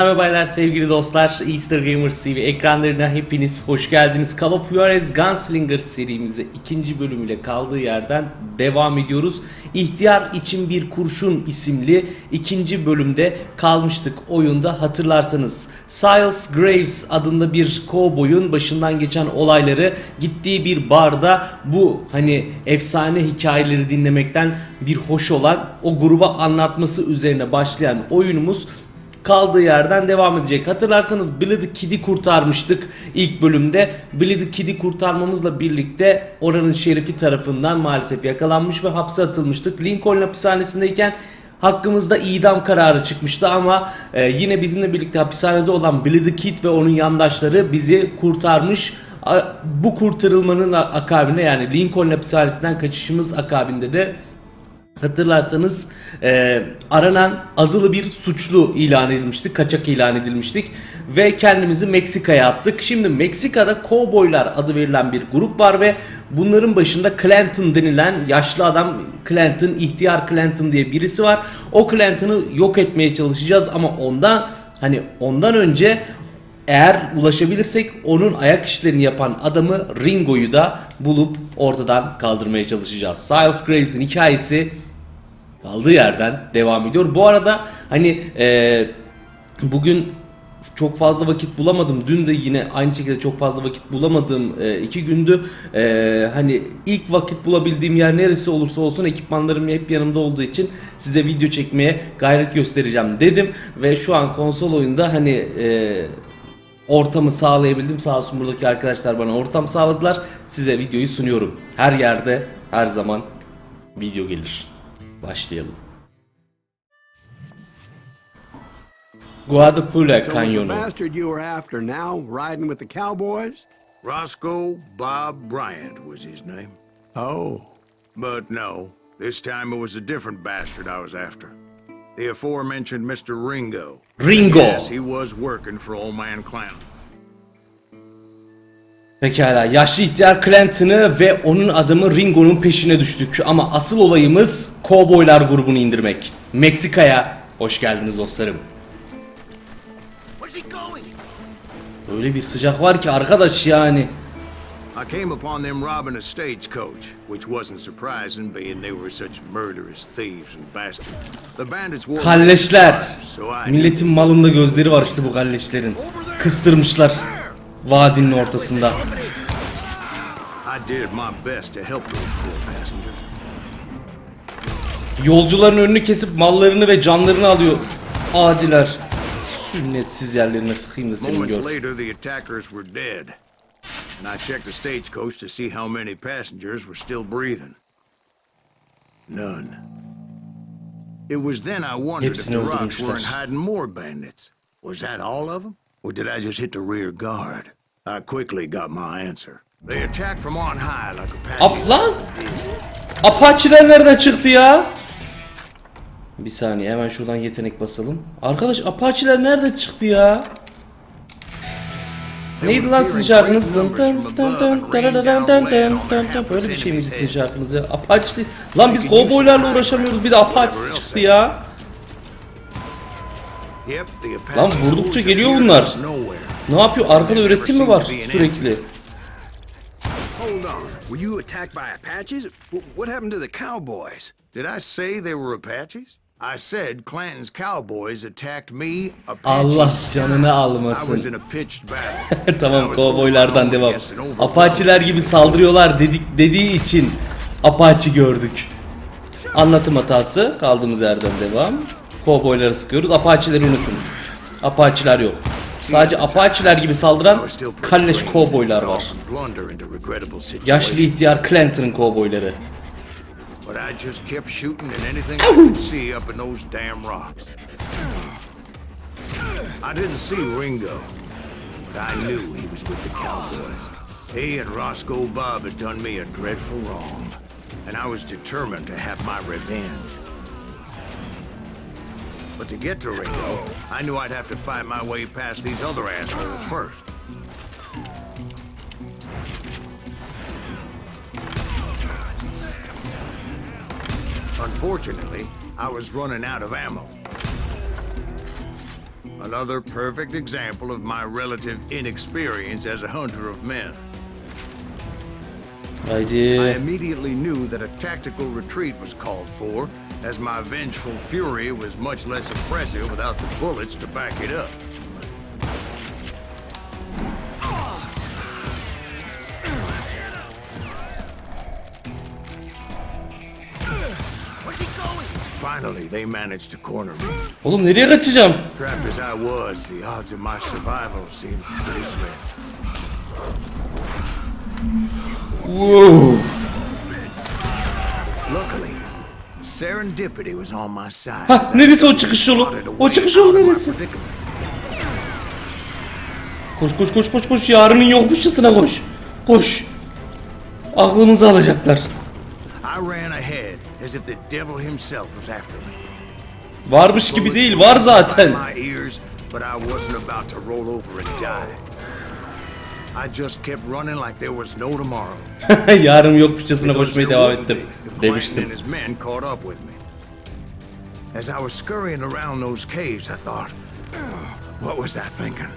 Merhaba baylar sevgili dostlar Easter Gamers TV ekranlarına hepiniz hoş geldiniz. Call of Juarez Gunslinger serimize ikinci bölümüyle kaldığı yerden devam ediyoruz. İhtiyar için bir kurşun isimli ikinci bölümde kalmıştık oyunda hatırlarsanız. Siles Graves adında bir kovboyun başından geçen olayları gittiği bir barda bu hani efsane hikayeleri dinlemekten bir hoş olan o gruba anlatması üzerine başlayan oyunumuz kaldığı yerden devam edecek. Hatırlarsanız Bloody Kid'i kurtarmıştık ilk bölümde. Bloody Kid'i kurtarmamızla birlikte oranın şerifi tarafından maalesef yakalanmış ve hapse atılmıştık. Lincoln hapishanesindeyken hakkımızda idam kararı çıkmıştı ama e, yine bizimle birlikte hapishanede olan Bloody Kid ve onun yandaşları bizi kurtarmış. Bu kurtarılmanın akabinde yani Lincoln hapishanesinden kaçışımız akabinde de Hatırlarsanız e, aranan azılı bir suçlu ilan edilmiştik, kaçak ilan edilmiştik ve kendimizi Meksika'ya attık. Şimdi Meksika'da Cowboylar adı verilen bir grup var ve bunların başında Clanton denilen yaşlı adam Clanton, ihtiyar Clanton diye birisi var. O Clanton'ı yok etmeye çalışacağız ama ondan hani ondan önce eğer ulaşabilirsek onun ayak işlerini yapan adamı Ringo'yu da bulup ortadan kaldırmaya çalışacağız. Siles Graves'in hikayesi kaldığı yerden devam ediyor. Bu arada hani e, bugün çok fazla vakit bulamadım. Dün de yine aynı şekilde çok fazla vakit bulamadığım e, iki gündü. E, hani ilk vakit bulabildiğim yer neresi olursa olsun ekipmanlarım hep yanımda olduğu için size video çekmeye gayret göstereceğim dedim. Ve şu an konsol oyunda hani e, ortamı sağlayabildim. Sağ olsun buradaki arkadaşlar bana ortam sağladılar. Size videoyu sunuyorum. Her yerde her zaman video gelir. Başlayalım. Guadalupe So was the Kanyonu. bastard you were after now riding with the cowboys? Roscoe Bob Bryant was his name. Oh, But no, this time it was a different bastard I was after. The aforementioned Mr. Ringo. Ringo. Yes, he was working for Old Man Clown. Pekala yaşlı ihtiyar Clanton'ı ve onun adamı Ringo'nun peşine düştük. Ama asıl olayımız Cowboylar grubunu indirmek. Meksika'ya hoş geldiniz dostlarım. Where's he going? Öyle bir sıcak var ki arkadaş yani. I came upon them robbing a stagecoach, which wasn't surprising, being they were such murderous thieves and bastards. The bandits wore Kalleşler. Milletin malında gözleri var işte bu kalleşlerin. Kıstırmışlar vadinin ortasında. Yolcuların önünü kesip mallarını ve canlarını alıyor. Adiler. Sünnetsiz yerlerine sıkayım da seni gör. And I checked the stagecoach to see how many passengers were still breathing. None. It was then I wondered if Hepsini the rocks weren't hiding more bandits. Was that all of them? Or did I just hit the rear guard? I quickly got my answer. They attacked from on high like Apaches. Ap lan! Apache'ler nereden çıktı ya? Bir saniye hemen şuradan yetenek basalım. Arkadaş Apache'ler nereden çıktı ya? Neydi lan sizin şarkınız? Böyle bir şey miydi sizin şarkınız ya? Apache... Lan biz kovboylarla uğraşamıyoruz bir de Apache'si çıktı ya. Lan vurdukça geliyor bunlar. Ne yapıyor? Arkada üretim mi var sürekli? Were you attacked by Apaches? What happened to the cowboys? Did I say they were Apaches? I said Clanton's cowboys attacked me, Allah canını almasın. tamam kovboylardan devam. Apaçiler gibi saldırıyorlar dedik dediği için Apache gördük. Anlatım hatası kaldığımız yerden devam. Kovboyları sıkıyoruz. Apaçileri unutun. Apaçiler yok. Sadece Apaçiler gibi saldıran kalleş kovboylar var. Yaşlı ihtiyar Clanton'ın kovboyları. But I just kept shooting at anything I could see up in those damn rocks. I didn't see Ringo, but I knew he was with the cowboys. He and Roscoe Bob had done me a dreadful wrong, and I was determined to have my revenge. But to get to Ringo, I knew I'd have to fight my way past these other assholes first. Unfortunately, I was running out of ammo. Another perfect example of my relative inexperience as a hunter of men. I Haydi. immediately knew that a tactical retreat was called for, as my vengeful fury was much less impressive without the bullets to back it up. Finally, they managed to corner me. Oğlum nereye kaçacağım? Trapped as I was, the odds of my survival seemed pretty slim. Wow. Luckily, serendipity was on my side. Ha, neresi o çıkış yolu? O çıkış yolu neresi? Koş koş koş koş koş yarının yokmuşçasına koş. Koş. Aklımızı alacaklar. As if the devil himself was after me. Varmış gibi değil var zaten. My ears, but I wasn't about to roll over and die. I just kept running like there was no tomorrow. Yarın yokmuşçasına koşmaya devam ettim. Demiştim. As I was scurrying around those caves, I thought, what was I thinking?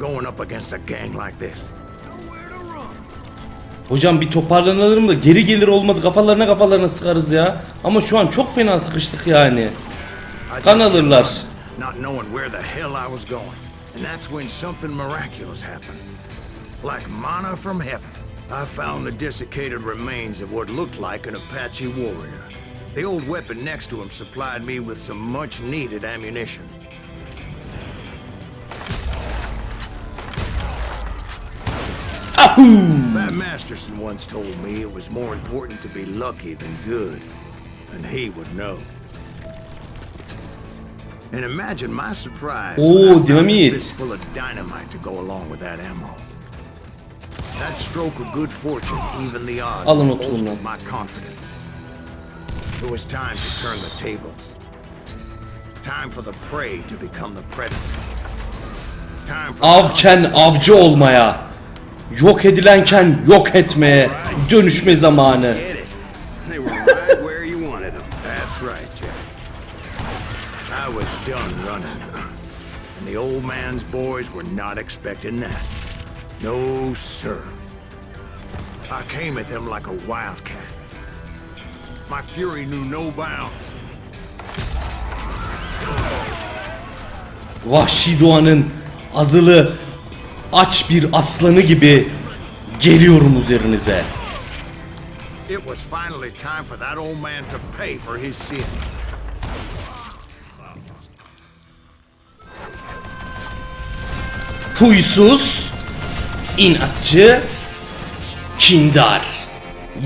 Going up against a gang like this. Hocam bir toparlanalım da geri gelir olmadı kafalarına kafalarına sıkarız ya. Ama şu an çok fena sıkıştık yani. Kan alırlar. Not knowing where the hell I was going. And that's when something miraculous happened. Like manna from heaven, I found the desiccated remains of what looked like an Apache warrior. The old weapon next to him supplied me with some much needed ammunition. Pat Masterson once told me it was more important to be lucky than good, and he would know. And imagine my surprise Oh, when I found a dynamite. fistful of dynamite to go along with that ammo. That stroke of good fortune even the odds Alın and o bolstered my confidence. It was time to turn the tables. Time for the prey to become the predator. Time for Avken avcı olmaya. Yok edilenken yok etmeye. Dönüşme zamanı. The old man's boys were not expecting that. No, sir. I came at them like a wildcat. My fury knew no bounds. Vahşi doğanın azılı aç bir aslanı gibi geliyorum üzerinize. It was finally time for that old man to pay for his sins. Huysuz, inatçı, kindar.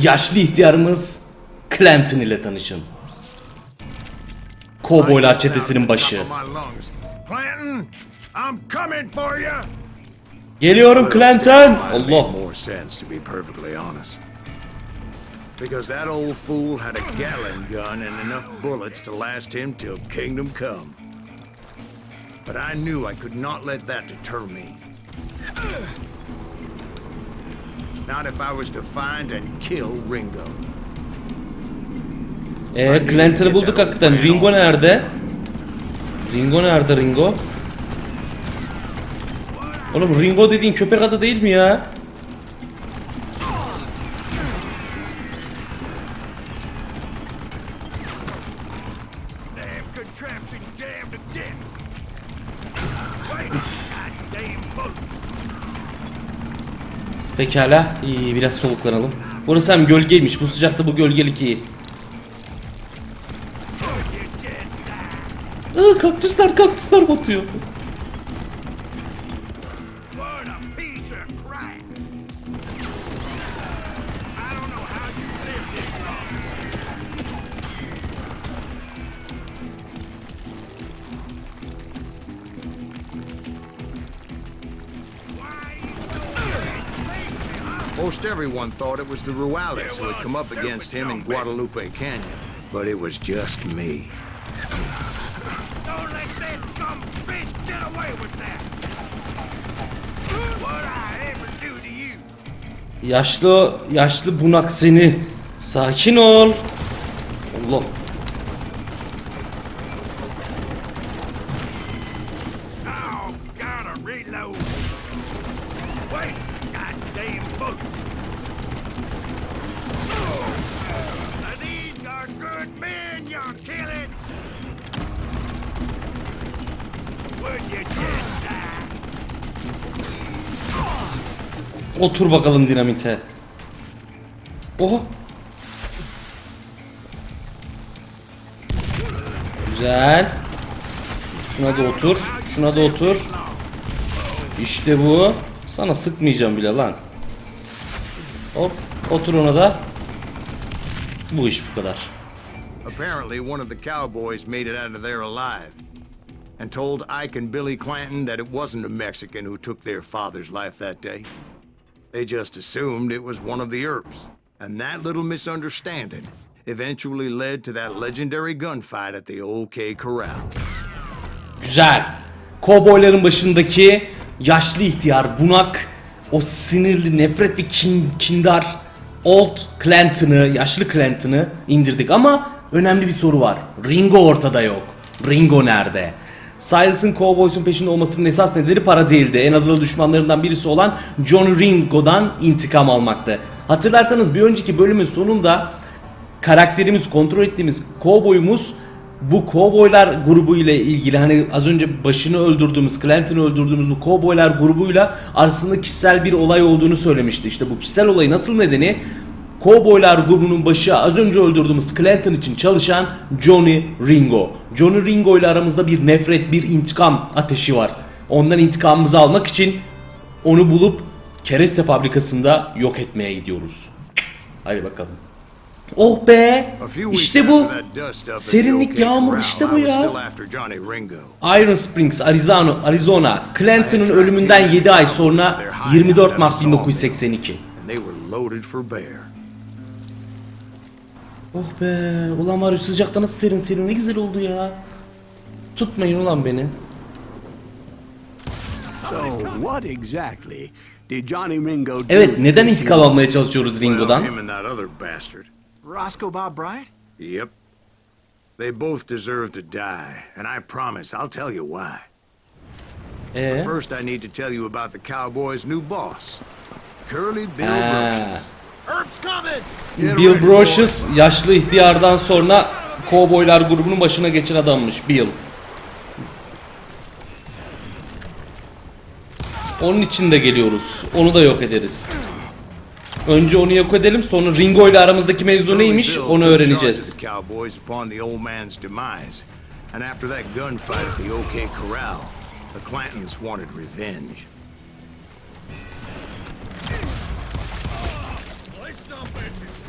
Yaşlı ihtiyarımız Clanton ile tanışın. Kovboylar çetesinin başı. Clanton, I'm coming for you. Geliyorum Clanton. Allah. more sense to be perfectly honest. Because that old fool had a Gatling gun and enough bullets to last him till kingdom come. But I knew I could not let that deter me. Not if I was to find and kill Ringo. Ee, Clanton'ı bulduk hakikaten. Ringo nerede? Ringo nerede Ringo? Oğlum Ringo dediğin köpek adı değil mi ya? Pekala. İyi biraz soluklanalım. Burası hem gölgeymiş. Bu sıcakta bu gölgelik iyi. Aa, kaktüsler kaktüsler batıyor. Most everyone thought it was the Ruales who had come up against him in Guadalupe Canyon, but it was just me. Don't let that some bitch get away with that. What I ever do to you? Yaşlı yaşlı bunak seni. Sakin ol. Allah. reload. Wait, Otur bakalım dinamite. Oha. Güzel. Şuna da otur. Şuna da otur. İşte bu. Sana sıkmayacağım bile lan. Hop. Otur ona da. Bu iş bu kadar. Apparently, one of the cowboys made it out of there alive and told Ike and Billy Clanton that it wasn't a Mexican who took their father's life that day. They just assumed it was one of the Earps. And that little misunderstanding eventually led to that legendary gunfight at the OK Corral. Güzel. Kovboyların başındaki yaşlı ihtiyar, bunak, o sinirli, nefret ve kin, kindar Old Clanton'ı, yaşlı Clanton'ı indirdik ama önemli bir soru var. Ringo ortada yok. Ringo nerede? Silas'ın Cowboys'un peşinde olmasının esas nedeni para değildi. En azılı düşmanlarından birisi olan John Ringo'dan intikam almaktı. Hatırlarsanız bir önceki bölümün sonunda karakterimiz, kontrol ettiğimiz kovboyumuz bu kovboylar grubu ile ilgili hani az önce başını öldürdüğümüz, Clanton'ı öldürdüğümüz bu kovboylar grubuyla arasında kişisel bir olay olduğunu söylemişti. İşte bu kişisel olay nasıl nedeni? Kovboylar grubunun başı az önce öldürdüğümüz Clanton için çalışan Johnny Ringo. Johnny Ringo ile aramızda bir nefret, bir intikam ateşi var. Ondan intikamımızı almak için onu bulup kereste fabrikasında yok etmeye gidiyoruz. Hadi bakalım. Oh be! İşte bu. Serinlik, yağmur işte bu ya. Iron Springs, Arizona, Arizona. Clanton'ın ölümünden 7 ay sonra 24 Mart 1982. And they were loaded for bear. Oh be! Ulan var sıcakta nasıl serin serin ne güzel oldu ya. Tutmayın ulan beni. Evet neden intikam almaya çalışıyoruz Ringo'dan? Roscoe Bob Bryant? Yep. They both deserve to die, and I promise I'll tell you why. Ee? First, I need to tell you about the Cowboys' new boss, Curly Bill coming! Get Bill Brocious yaşlı ihtiyardan sonra Kovboylar grubunun başına geçen adammış Bill. Onun için de geliyoruz. Onu da yok ederiz. Önce onu yok edelim sonra Ringo ile aramızdaki mevzu neymiş onu öğreneceğiz. and after that gunfight at the OK Corral, the Clantons wanted revenge.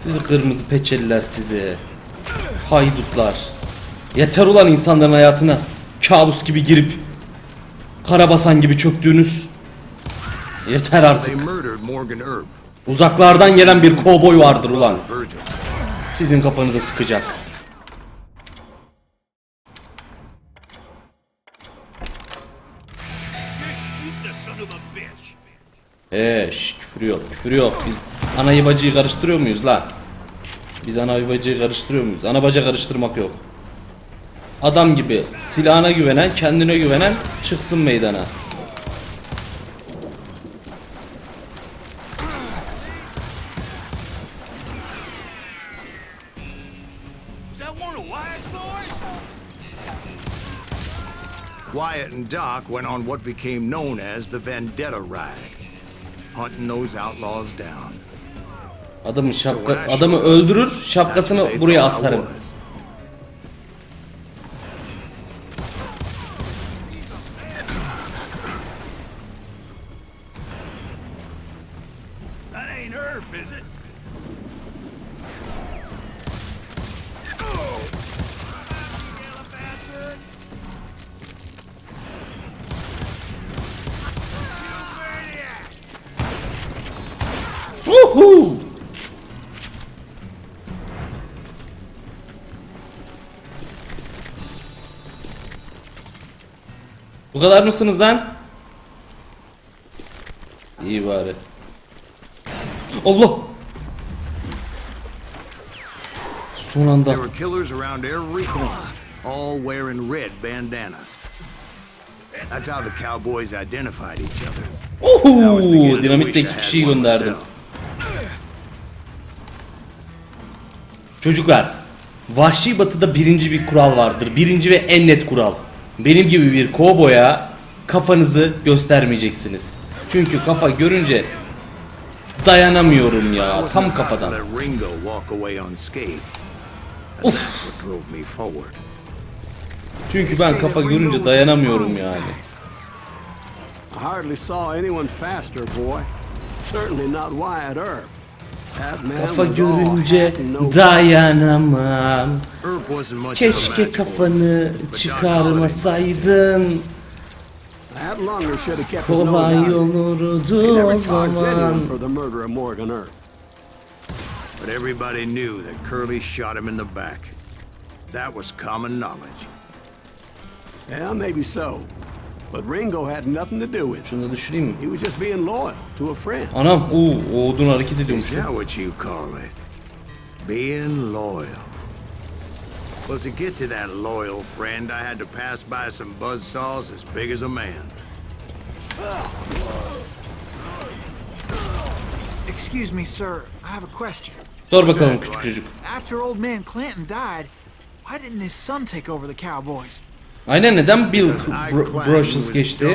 Sizi kırmızı peçeliler sizi. Haydutlar. Yeter ulan insanların hayatına. Kabus gibi girip karabasan gibi çöktüğünüz. Yeter artık. Uzaklardan gelen bir kovboy vardır ulan. Sizin kafanıza sıkacak. Eee şş, küfür yok küfür yok. Biz anayı bacıyı karıştırıyor muyuz la? Biz anayı bacıyı karıştırıyor muyuz? Ana baca karıştırmak yok. Adam gibi silahına güvenen, kendine güvenen çıksın meydana. And Doc went on what became known as the Vendetta Ride, hunting those outlaws down. Adamın şapka adamı öldürür, şapkasını buraya asarım. Uhu! Bu kadar mısınız lan? İyi bari. Allah! Son anda. There were killers around every corner, all wearing red bandanas. That's how the cowboys identified each other. I iki had kişiyi gönderdim. Çocuklar, Vahşi Batı'da birinci bir kural vardır. Birinci ve en net kural. Benim gibi bir kovboya kafanızı göstermeyeceksiniz. Çünkü kafa görünce dayanamıyorum ya. Tam kafadan. forward. Çünkü ben kafa görünce dayanamıyorum yani. I hardly saw anyone faster, boy. Certainly not Wyatt Earp. Kafa görünce dayanamam. Keşke kafanı çıkarmasaydın. Kolay olurdu o zaman. But everybody knew that Curly shot him in the back. That was common knowledge. Yeah, maybe so. But Ringo had nothing to do with it. Şunu da düşüreyim mi? He was just being loyal to a friend. Anam, o odun hareket ediyormuş. Is that what you call it? Being loyal. Well, to get to that loyal friend, I had to pass by some buzzsaws as big as a man. Excuse me, sir. I have a question. Sor bakalım küçük çocuk. After old man Clanton died, why didn't his son take over the Cowboys? Aynen neden Bill Bro- geçti?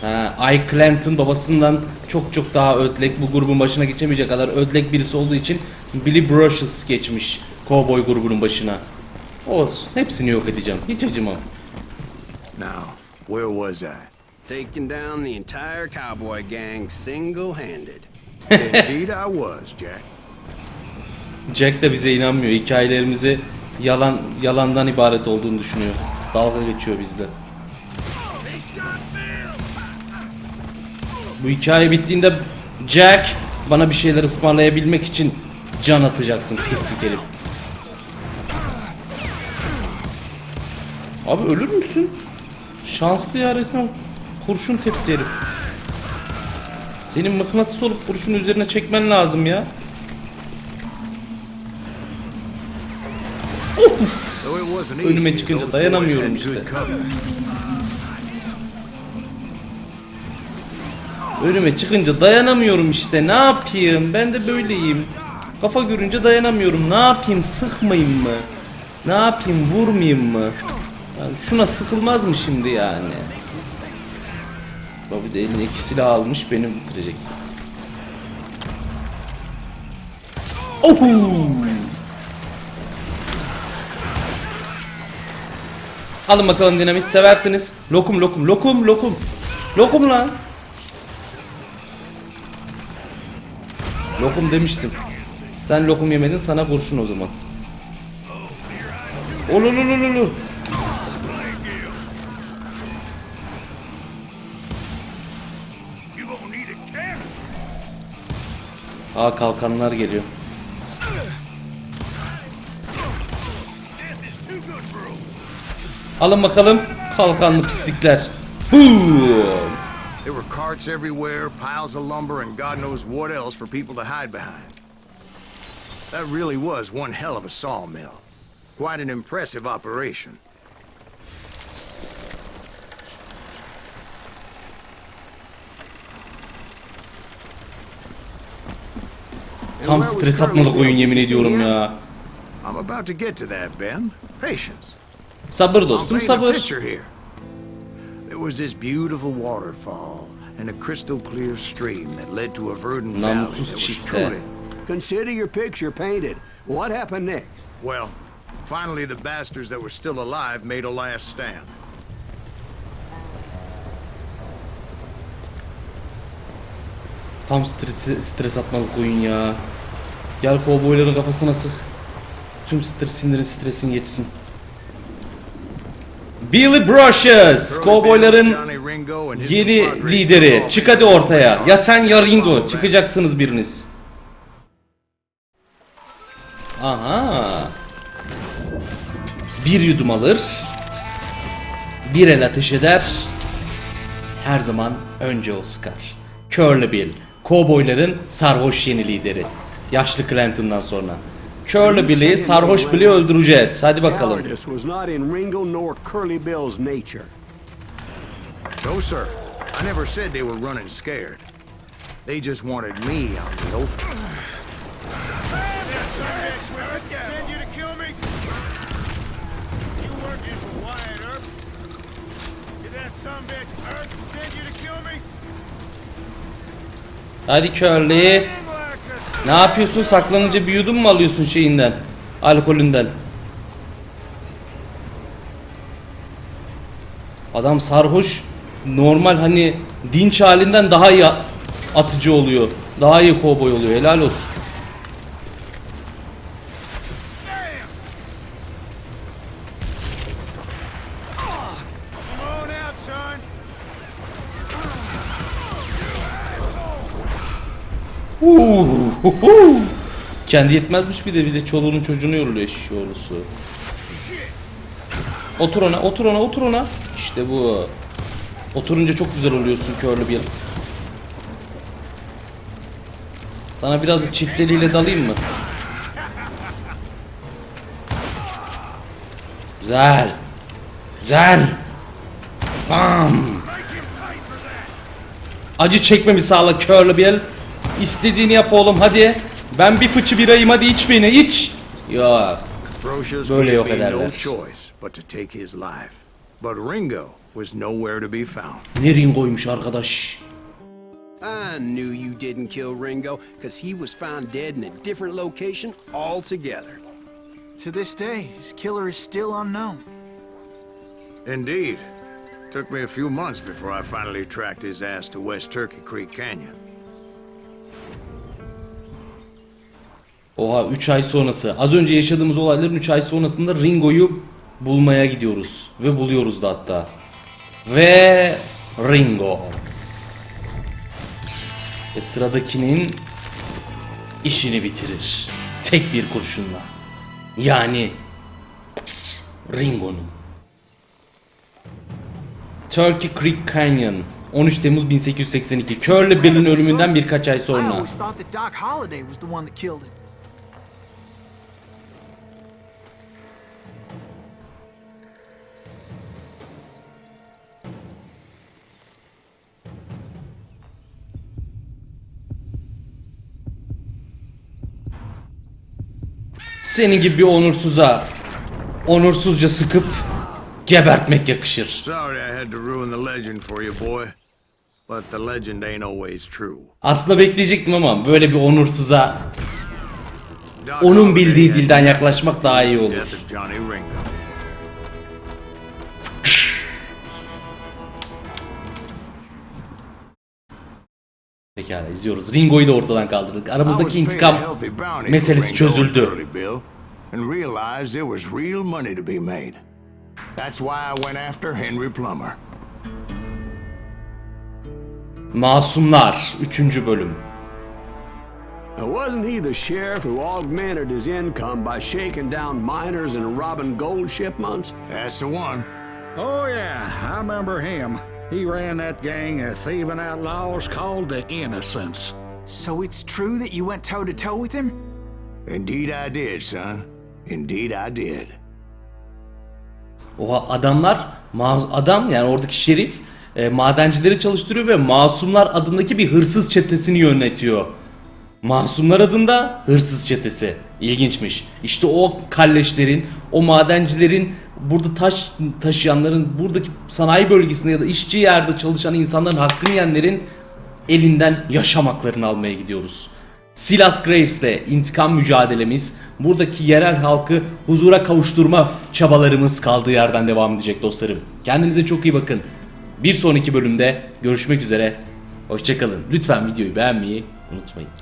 Ha, Ike Clanton babasından çok çok daha ödlek bu grubun başına geçemeyecek kadar ödlek birisi olduğu için Billy Brocious geçmiş Cowboy grubunun başına. Olsun. Hepsini yok edeceğim. Hiç acımam. Now, where was I? Taking down the entire cowboy gang single-handed. Indeed, I was, Jack. Jack da bize inanmıyor. Hikayelerimizi yalan yalandan ibaret olduğunu düşünüyor. Dalga geçiyor bizde. Bu hikaye bittiğinde Jack bana bir şeyler ısmarlayabilmek için can atacaksın pislik herif. Abi ölür müsün? Şanslı ya resmen kurşun tepti herif. Senin mıknatıs olup kurşun üzerine çekmen lazım ya. Önüme çıkınca dayanamıyorum işte. Önüme çıkınca dayanamıyorum işte. Ne yapayım? Ben de böyleyim. Kafa görünce dayanamıyorum. Ne yapayım? Sıkmayayım mı? Ne yapayım? Vurmayayım mı? Yani şuna sıkılmaz mı şimdi yani? Bobby de eline iki silah almış beni bitirecek. Ohu! Alın bakalım dinamit seversiniz. Lokum lokum lokum lokum. Lokum lan. Lokum demiştim. Sen lokum yemedin sana kurşun o zaman. Olulululu. Aa kalkanlar geliyor. Alın bakalım kalkanlı pislikler. Boom. There were carts everywhere, piles of lumber, and God knows what else for people to hide behind. That really was one hell of a sawmill. Quite an impressive operation. Tam stres atmalık oyun yemin ediyorum ya. I'm about to get to that, Ben. Patience. Sabır dostum sabır. picture here. There was this beautiful waterfall and a crystal clear stream that led to a verdant valley that was truly... Consider your picture painted. What happened next? Well, finally the bastards that were still alive made a last stand. Tam stres, stres atmalık oyun ya. Gel kovboyların kafasına sık. Tüm stres, sinirin, stresin geçsin. Billy Brocious, kovboyların yeni lideri. Çık hadi ortaya. Ya sen ya Ringo. Çıkacaksınız biriniz. Aha. Bir yudum alır. Bir el ateş eder. Her zaman önce o sıkar. Curly Bill. Kovboyların sarhoş yeni lideri. Yaşlı Clanton'dan sonra. Curly Bill'i, sarhoş Bill'i öldüreceğiz. Hadi bakalım. Cowardice was not in Ringo nor Curly Bill's nature. No, sir. I never said they were running scared. They just wanted me out in the open. Send you to kill me? You working for Wyatt Earp? Did that son bitch Earp send you to kill me? Hadi Curly. Ne yapıyorsun? Saklanınca bir yudum mu alıyorsun şeyinden? Alkolünden. Adam sarhoş. Normal hani dinç halinden daha iyi atıcı oluyor. Daha iyi kovboy oluyor. Helal olsun. Kendi yetmezmiş bir de bir de çoluğunun çocuğunu yoruluyor şiş oğlusu. Otur ona, otur ona, otur ona. İşte bu. Oturunca çok güzel oluyorsun körlü bir. Sana biraz da çifteliğiyle dalayım mı? Güzel. Güzel. Bam. Acı çekmemi sağla Curly Bill. İstediğini yap oğlum hadi. Ben bir fıçı birayım hadi iç beni iç. Yok. Böyle yok ederler. But Ringo was nowhere to be found. Ne ringoymuş arkadaş. I knew you didn't kill Ringo, because he was found dead in a different location altogether. To this day, his killer is still unknown. Indeed. Took me a few months before I finally tracked his ass to West Turkey Creek Canyon. Oha 3 ay sonrası. Az önce yaşadığımız olayların 3 ay sonrasında Ringo'yu bulmaya gidiyoruz. Ve buluyoruz da hatta. Ve Ringo. Ve sıradakinin işini bitirir. Tek bir kurşunla. Yani Ringo'nun. Turkey Creek Canyon 13 Temmuz 1882 Curly Bill'in ölümünden birkaç ay sonra. Senin gibi bir onursuza onursuzca sıkıp gebertmek yakışır. Sorry I had to ruin the legend for you, boy. But the legend ain't always true. Aslında bekleyecektim ama böyle bir onursuza onun bildiği dilden yaklaşmak daha iyi olur. Pekala izliyoruz. Ringo'yu da ortadan kaldırdık. Aramızdaki intikam meselesi çözüldü. and Curly Bill, and realized there was real money to be made. That's why I went after Henry Plummer. Masumlar 3. bölüm. Now, wasn't he the sheriff who augmented his income by shaking down miners and robbing gold shipments? That's the one. Oh, yeah, I remember him. He ran that gang of thieving outlaws called the Innocents. So it's true that you went toe to toe with him? Indeed I did, son. Indeed I did. Oha adamlar adam yani oradaki şerif e, madencileri çalıştırıyor ve Masumlar adındaki bir hırsız çetesini yönetiyor. Masumlar adında hırsız çetesi. İlginçmiş. İşte o kalleşlerin, o madencilerin, burada taş taşıyanların, buradaki sanayi bölgesinde ya da işçi yerde çalışan insanların hakkını yiyenlerin elinden yaşam haklarını almaya gidiyoruz. Silas Graves'le intikam mücadelemiz, buradaki yerel halkı huzura kavuşturma çabalarımız kaldığı yerden devam edecek dostlarım. Kendinize çok iyi bakın. Bir sonraki bölümde görüşmek üzere. Hoşçakalın. Lütfen videoyu beğenmeyi unutmayın.